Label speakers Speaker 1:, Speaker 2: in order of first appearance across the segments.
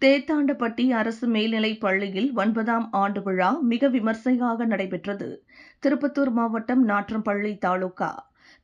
Speaker 1: தேத்தாண்டப்பட்டி அரசு மேல்நிலைப் பள்ளியில் ஒன்பதாம் ஆண்டு விழா மிக விமர்சையாக நடைபெற்றது. திருப்பத்தூர் மாவட்டம் நாற்றம்பள்ளி தாலுகா.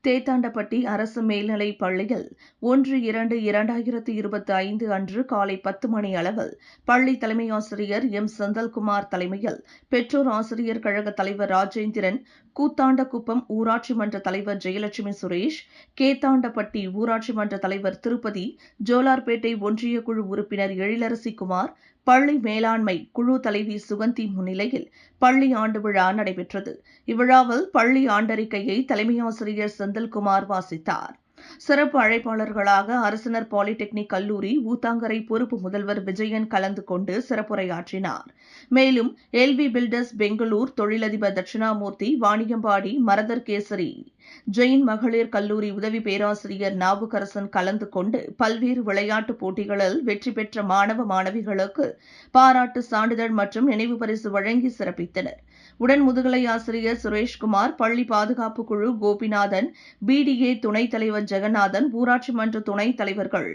Speaker 1: தேத்தாண்டப்பட்டி அரசு மேல்நிலைப் பள்ளியில் ஒன்று இரண்டு இரண்டாயிரத்து இருபத்தி ஐந்து அன்று காலை பத்து மணி அளவில் பள்ளி தலைமை ஆசிரியர் எம். செந்தல்குமார் தலைமையில் பெற்றோர் ஆசிரியர் கழக தலைவர் ராஜேந்திரன் கூத்தாண்டக்குப்பம் ஊராட்சி மன்ற தலைவர் ஜெயலட்சுமி சுரேஷ் கேத்தாண்டப்பட்டி ஊராட்சி மன்ற தலைவர் திருப்பதி ஜோலார்பேட்டை ஒன்றிய குழு உறுப்பினர் எழிலரசி குமார் பள்ளி மேலாண்மை குழு தலைவி சுகந்தி முன்னிலையில் பள்ளி ஆண்டு விழா நடைபெற்றது. இவ்விழாவில் பள்ளி ஆண்டறிக்கையை தலைமையாசிரியர் செந்தில்குமார் வாசித்தார். சிறப்பு அழைப்பாளர்களாக அரசினர் பாலிடெக்னிக் கல்லூரி ஊத்தாங்கரை பொறுப்பு முதல்வர் விஜயன் கலந்து கொண்டு சிறப்புரையாற்றினார். மேலும் எல்வி பில்டர்ஸ் பெங்களூர் தொழிலதிபர் தட்சிணாமூர்த்தி வாணியம்பாடி மரதர் கேசரி ஜெயின் மகளிர் கல்லூரி உதவி பேராசிரியர் நாவுக்கரசன் கலந்து கொண்டு பல்வேறு விளையாட்டுப் போட்டிகளில் வெற்றி பெற்ற மாணவ மாணவிகளுக்கு பாராட்டு சான்றிதழ் மற்றும் நினைவு பரிசு வழங்கி சிறப்பித்தனர். உடன் முதுகலை ஆசிரியர் சுரேஷ்குமார் பள்ளி பாதுகாப்பு குழு கோபிநாதன் பிடிஏ துணைத் தலைவர் ஜெகநாதன் ஊராட்சி மன்ற துணைத் தலைவர்கள்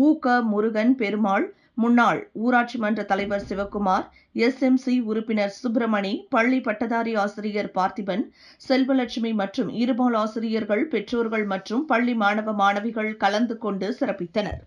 Speaker 1: ஊ க முருகன் பெருமாள் முன்னாள் ஊராட்சி மன்ற தலைவர் சிவக்குமார் எஸ் எம் சி உறுப்பினர் சுப்பிரமணி பள்ளி பட்டதாரி ஆசிரியர் பார்த்திபன் செல்வலட்சுமி மற்றும் இருபால் ஆசிரியர்கள் பெற்றோர்கள் மற்றும் பள்ளி மாணவ மாணவிகள் கலந்து கொண்டு சிறப்பித்தனர்.